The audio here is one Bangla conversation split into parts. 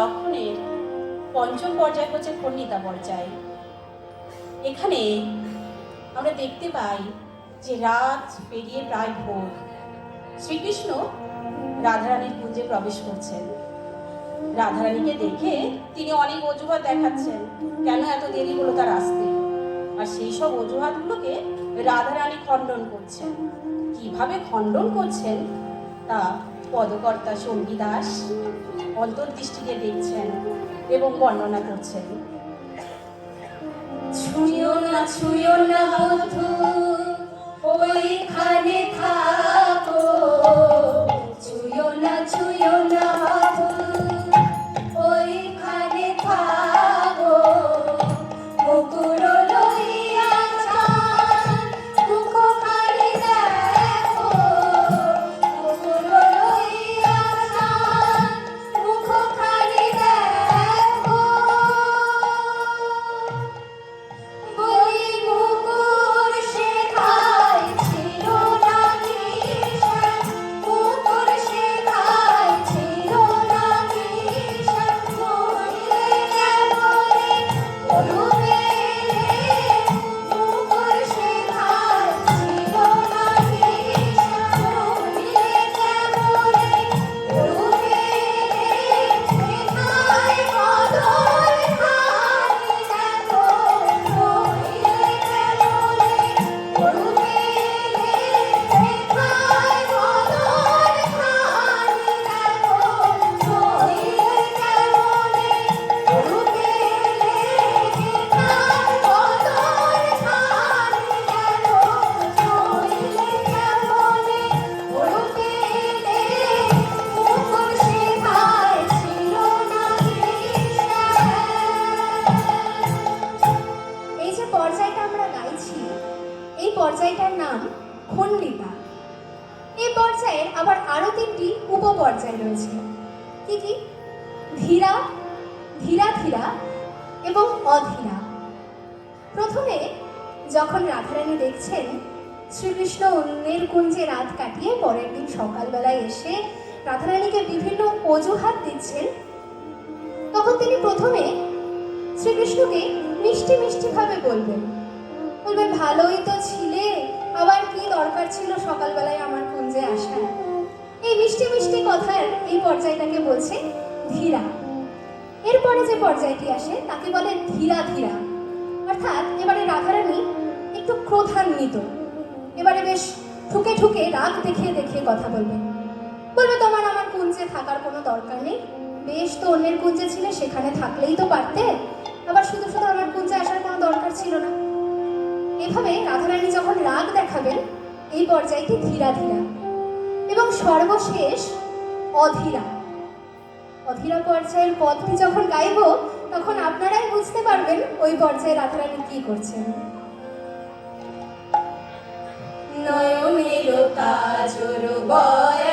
লক্ষণের পঞ্চম পর্যায় হচ্ছে খণ্ডিতা পর্যায়। এখানে আমরা দেখতে পাই যে রাত পেরিয়ে প্রায় ভোর। শ্রীকৃষ্ণ রাধারানীর কুঞ্জে প্রবেশ করছেন। রাধারানীকে দেখে তিনি অনেক অজুহাত দেখাচ্ছেন, কেন এত দেরি হলো তার আসতে? আর সেই সব অজুহাতগুলোকে রাধারানী খণ্ডন করছেন। কীভাবে খণ্ডন করছেন তা পদকর্তা সঙ্গী দাস অন্তর্দৃষ্টিকে দেখছেন এবং বর্ণনা করছেন। ছুঁয়ো না ছুঁয়ো না বন্ধু ওইখানে উপপর্যায় রয়েছে। কি কি? ধীরা ধীরা ধীরা এবং অধীরা। প্রথমে যখন রাধারানী দেখছেন, শ্রীকৃষ্ণ অন্যের কুঞ্জে রাত কাটিয়ে পরের দিন সকালবেলায় এসে রাধারানীকে বিভিন্ন অজুহাত দিচ্ছেন, তখন তিনি প্রথমে শ্রীকৃষ্ণকে মিষ্টি মিষ্টি ভাবে বলবেন বলবেন, ভালোই তো ছিলে, আবার কি দরকার ছিল সকালবেলায় আমার কুঞ্জে আসা এই মিষ্টি মিষ্টি কথার এই পর্যায়টাকে বলছে ধীরা। এরপরে যে পর্যায়টি আসে, তাকে বলে ধীরা ধীরা। অর্থাৎ এবারে রাধারানী একটু ক্রোধান্বিত। এবারে বেশ ঠুকে ঠুকে রাগ দেখিয়ে দেখিয়ে কথা বলবে। বলবে, তোমার আমার কুঞ্জে থাকার কোনো দরকার নেই। বেশ তো অন্যের কুঞ্জে ছিলে, সেখানে থাকলেই তো পারতে। আবার শুধু শুধু আমার কুঞ্জে আসার কোনো দরকার ছিল না। এভাবে রাধারানী যখন রাগ দেখাবেন, এই পর্যায়টি ধীরা ধীরা। সর্বশেষ অধীরা। অধীরা পর্যায়ের পদটি যখন গাইব, তখন আপনারাই বুঝতে পারবেন ওই পর্যায়ে রাধারানী কি করছেন। নয়নের কাজর বয়ানে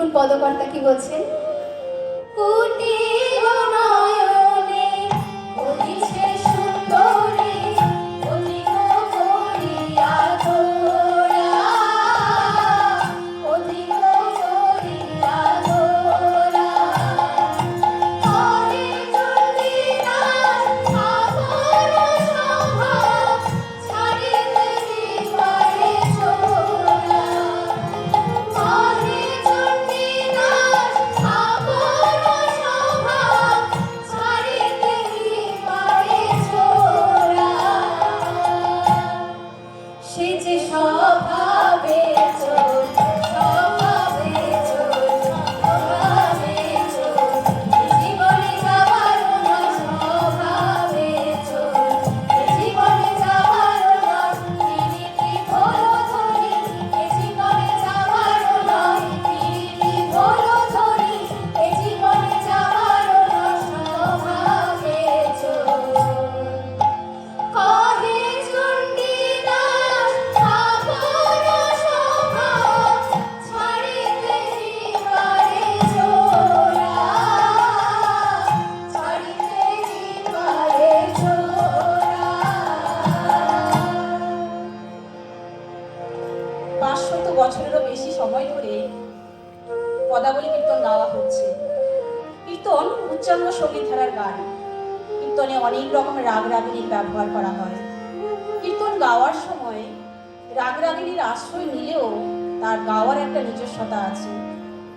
দেখুন পদকর্তা কি বলছেন? কোটি বছরেরও বেশি সময় ধরে পদাবলী কীর্তন গাওয়া হচ্ছে। কীর্তন উচ্চাঙ্গ সংগীত ধারার গান। কীর্তনে অনেক রকমের রাগ রাগিনীর ব্যবহার করা হয়। কীর্তন গাওয়ার সময় রাগ রাগিনীর আশ্রয় নিলেও তার গাওয়ার একটা নিজস্বতা আছে,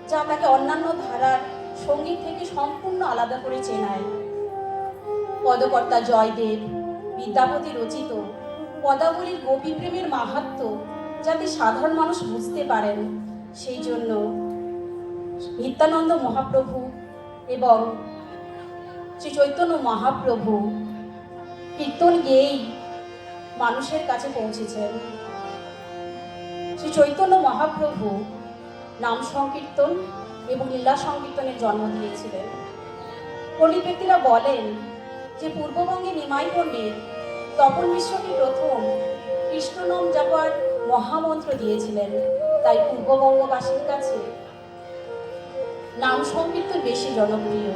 যা তাকে অন্যান্য ধারার সংগীত থেকে সম্পূর্ণ আলাদা করে চেনায়। পদকর্তা জয়দেব, বিদ্যাপতি রচিত পদাবলীর গোপী প্রেমের মাহাত্ম যাতে সাধারণ মানুষ বুঝতে পারেন সেই জন্য নিত্যানন্দ মহাপ্রভু এবং শ্রী চৈতন্য মহাপ্রভু কীর্তন গেয়েই মানুষের কাছে পৌঁছেছেন। শ্রী চৈতন্য মহাপ্রভু নাম সংকীর্তন এবং লীলা সংকীর্তনের জন্ম দিয়েছিলেন। পণ্ডিত বলেন যে পূর্ববঙ্গে নিমাই পণ্ডিত তপন মিশ্রকে প্রথম কৃষ্ণনম জপার মহামন্ত্র দিয়েছিলেন তাই পূর্ববঙ্গবাসীর কাছে। নাম সংকীর্তন বেশি জনপ্রিয়।